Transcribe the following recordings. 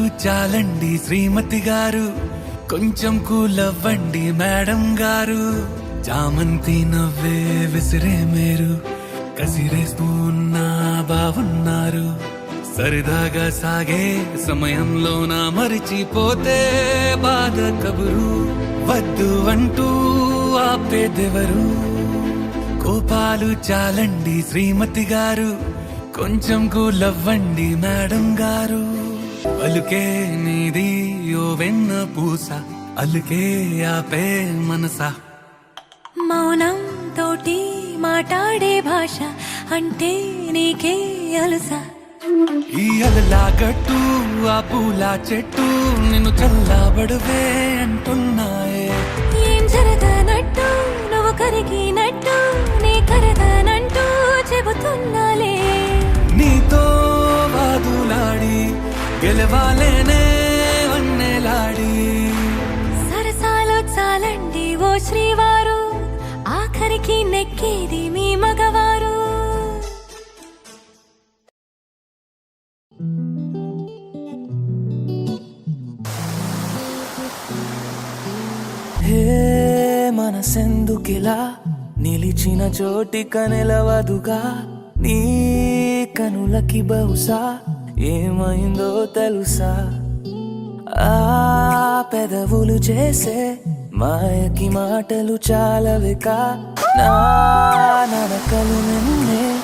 చాలు చాలండి శ్రీమతి గారు. కొంచెం కూలవ్వండి మేడం గారు. చామంతి నవ్వే విసిరే మేరు. కసిరేస్తూ ఉన్నా బాగున్నారు సరదాగా సాగే సమయంలో నా మరిచిపోతే బాధ కబురు. వద్దు అంటూ ఆపేదెవరు కోపాలు చాలండి శ్రీమతి గారు. కొంచెం కూలవ్వండి మేడం గారు. అలుకే నీది ఓ వెన్న పూస అలుకే ఆపే మనసా. మౌనం తోటి మాట్లాడే భాష అంటే నీకే అలసా. ఈ అలలా గట్టు ఆ పూల చెట్టు నిన్ను చల్లబడువే అంటున్నాయే ఇలా నిలిచిన చోటిక నిలవదుగా నీ కనులకి బహుశా ఏమైందో తెలుసా? ఆ పెదవులు చేసే మాయకి మాటలు చాలవిక. నా నరకలు నిన్నే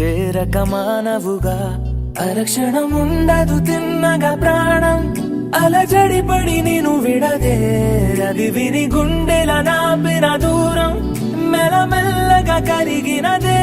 చేరక మానవుగా. అరక్షణం ఉండదు తిన్నగా ప్రాణం. అలజడి పడి నేను విడదే. అది విని గుండెల నాపిన దూరం మెల్లమెల్లగా కరిగినదే.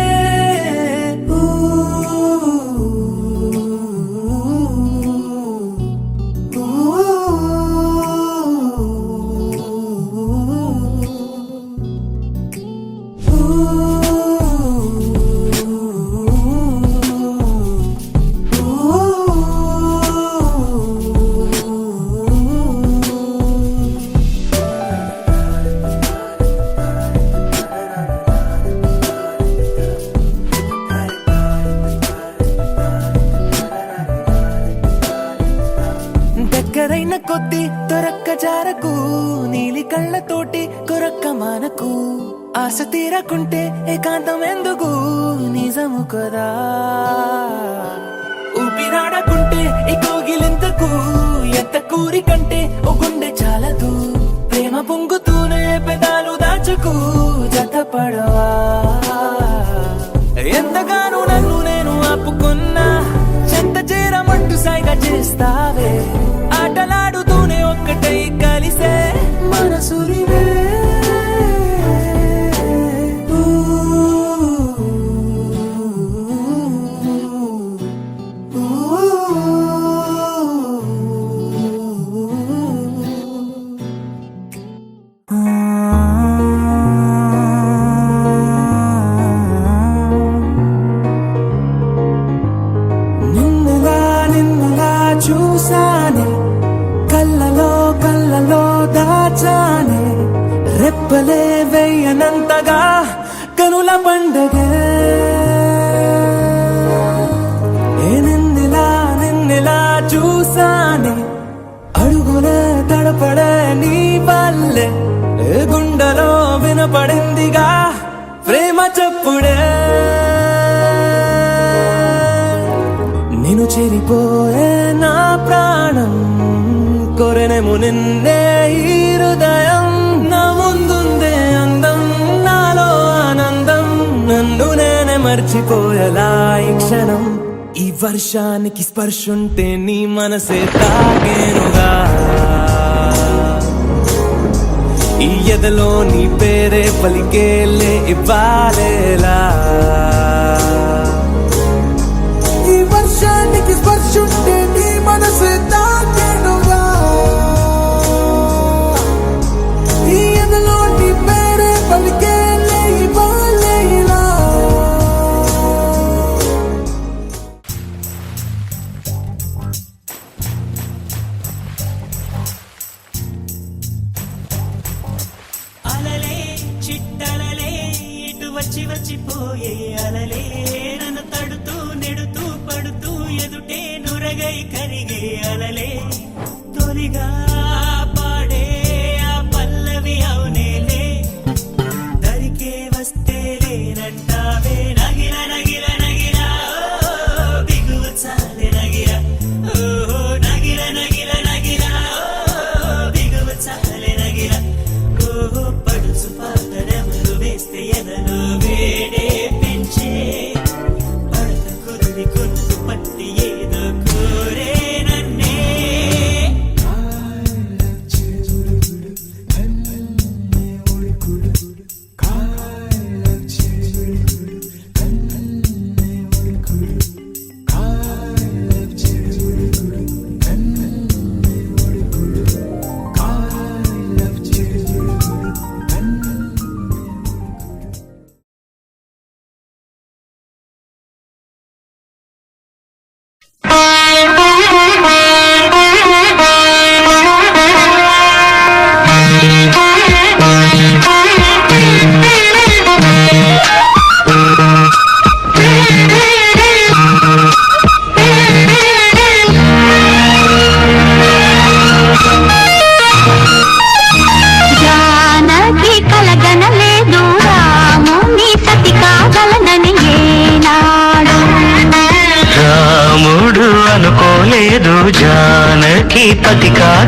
ఆశ తీరకుంటే ఏకాంతం ఎందుకు నిజము కదా. ఊపిరాడకుంటే ఈ కోగిలింతకు ఎంత కూరి కంటే ఓ గుండె చాలదు. ప్రేమ పొంగుతూనే పెదాలు దాచుకు జతపడవా. ఎంతగానో నన్ను నేను ఆపుకున్నా చెంత చేరమంటూ సాయిగా చేస్తావే. ఆటలాడుతూనే ఒక్కటై కలిసే మనసులివే. చెరిపోయే నా ప్రాణం కొరనేమో నిన్నే ఈ హృదయం. నా ముందుందే అందం నాలో ఆనందం. నన్ను నేనే మర్చిపోయేలా ఈ క్షణం. ఈ వర్షానికి స్పర్శుంటే నీ మనసే తాగేనుగా. ఈ ఎదలో నీ పేరే పలికేలే ఇవ్వాలేలా.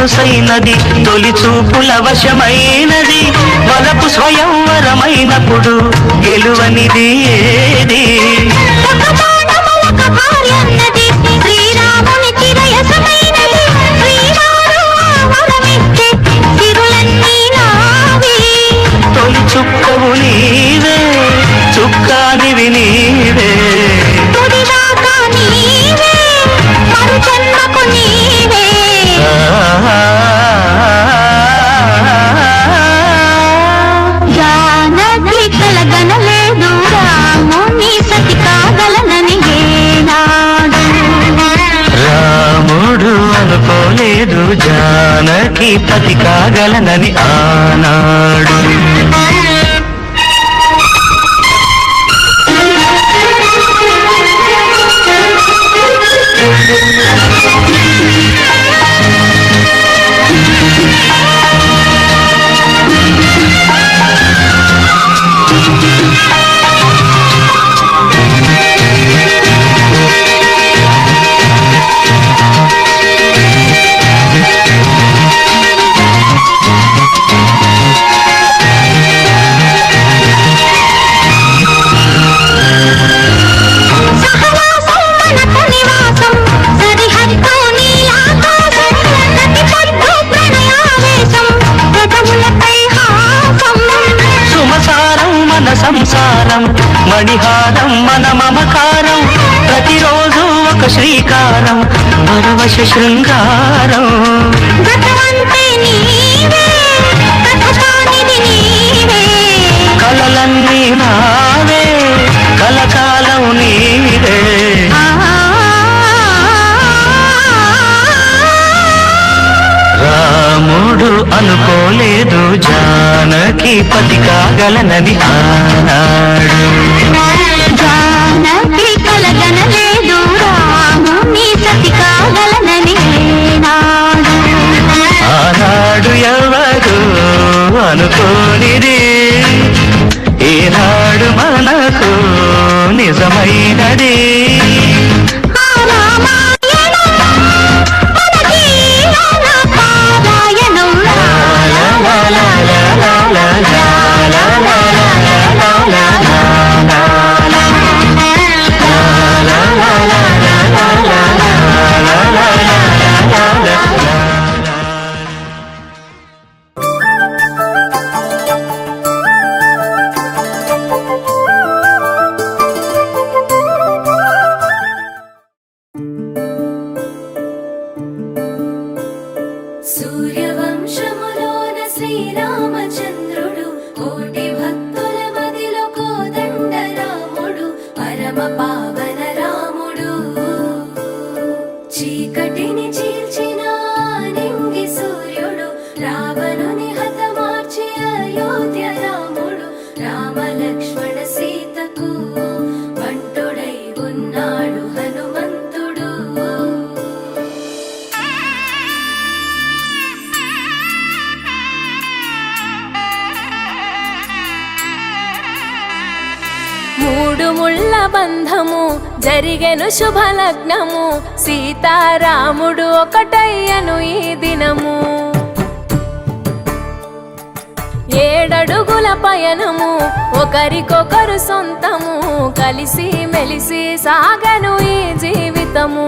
సొగసైనది తొలి చూపుల వశమైనది వలపు స్వయంవరమైనప్పుడు గెలువనిది ఏది? విశేష శృంగారం కలలన్నీ నావే కలకాలం నీవే. రాముడు అనుకోలేదు జానకి పతి కాగలనని ఆ. మూడు ముళ్ళ బంధము జరిగెను శుభలగ్నము సీతారాముడు ఒకటయ్యను ఈ దినము. కవుల పయనము ఒకరికొకరు సొంతము కలిసి మెలిసి సాగను ఈ జీవితము.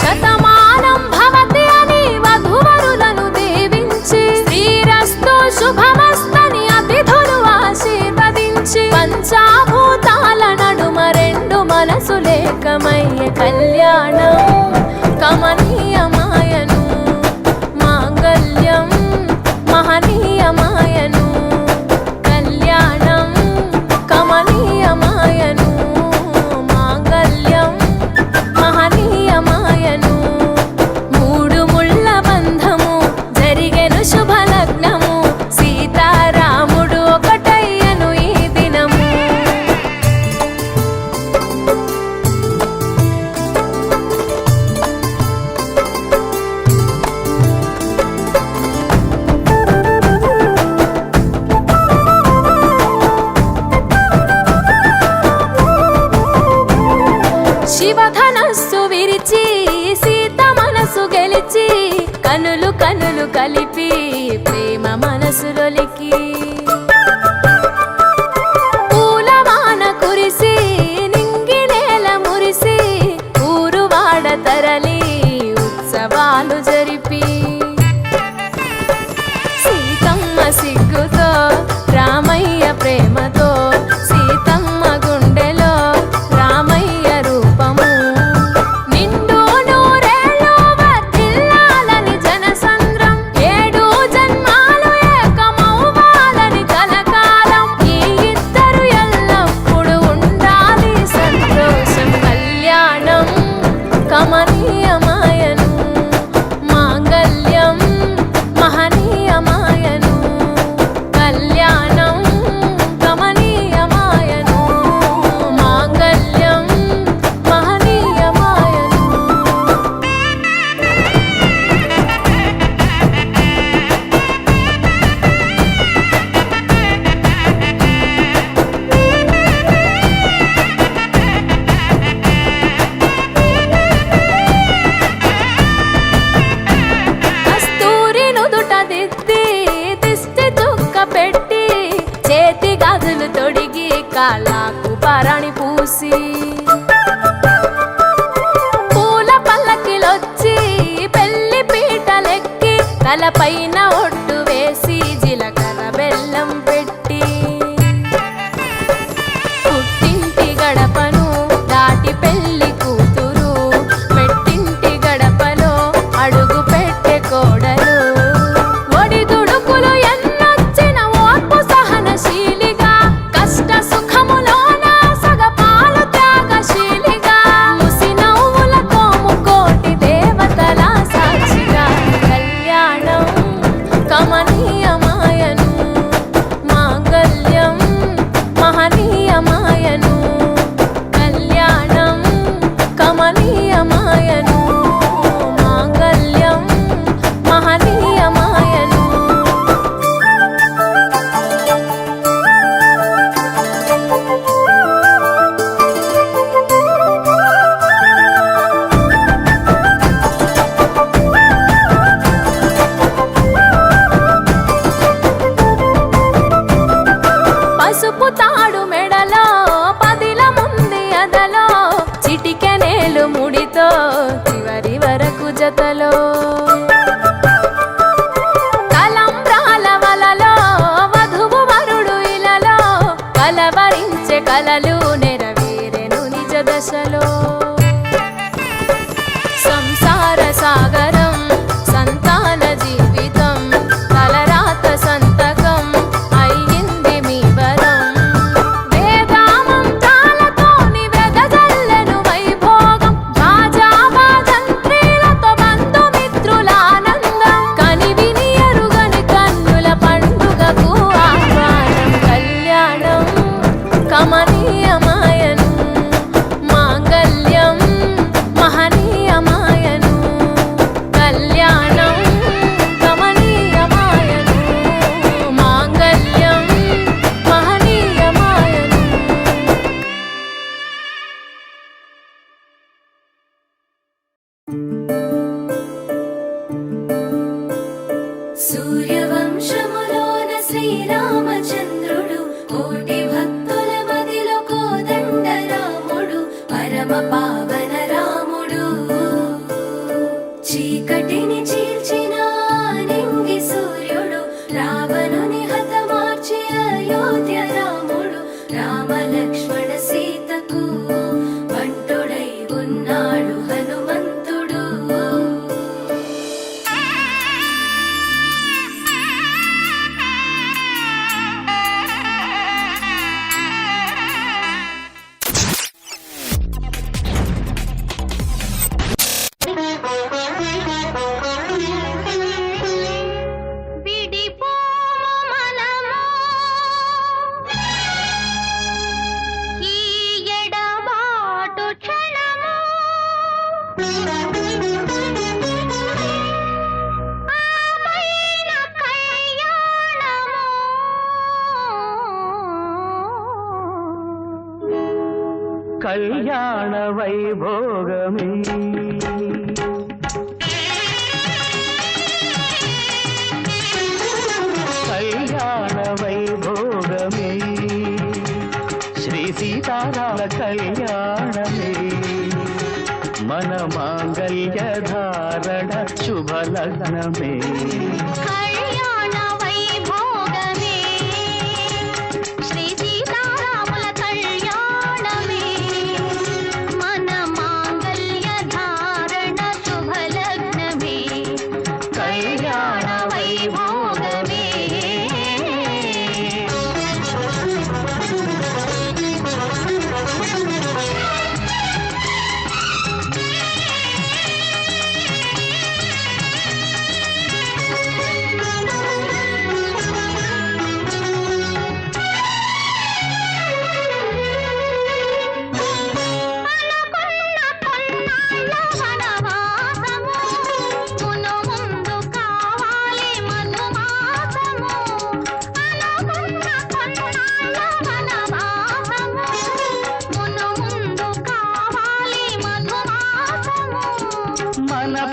శతమానం భవతి అని వధువరులను దీవించి శ్రీరస్తు శుభమస్తని అతిథులు ఆశీర్వదించి పంచాభూతాల నడుమ రెండు మనసులేకమయ్య కళ్యాణం. కమనీయం పిలిచి సీత మనసు గెలిచి కనులు కనులు కలిపి తలపైన ఒట్టు వేసి கல்யாண வைபோகமே கல்யாண வைபோகமே ஸ்ரீ சீதாராம கல்யாணமே மன மாங்கல்ய தாரண சுபலக்னமே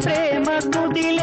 ప్రేమ కుదిలి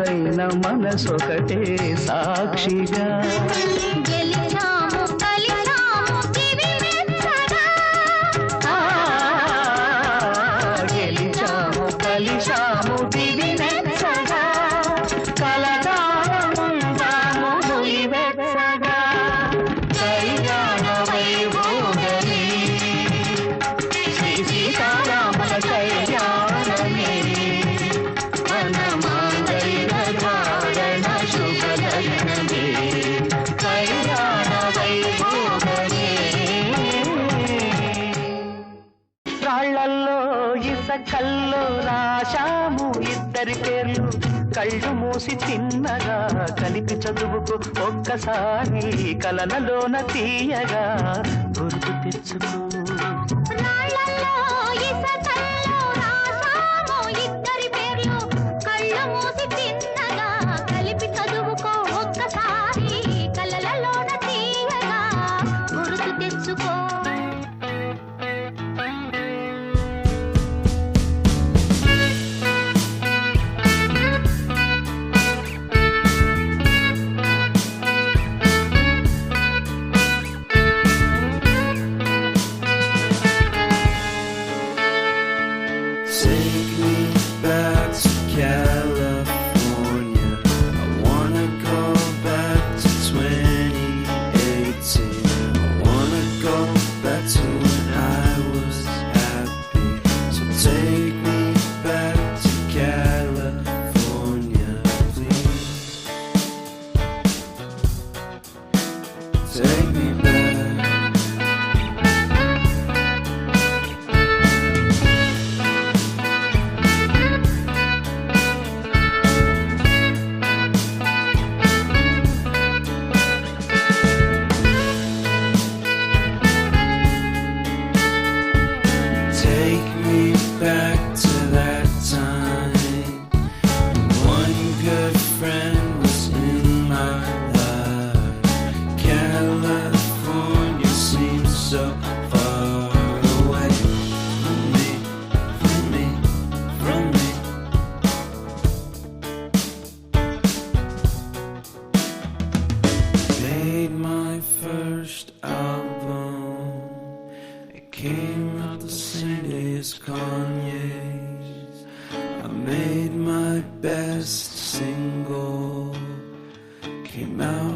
మనసైన మనసొకటే సాక్షిగా. కళ్ళు మూసి చిన్నగా కలిపి చదువుకు ఒక్కసారి కలనలోన తీయగా గుర్తు తెచ్చుకో. Last single came out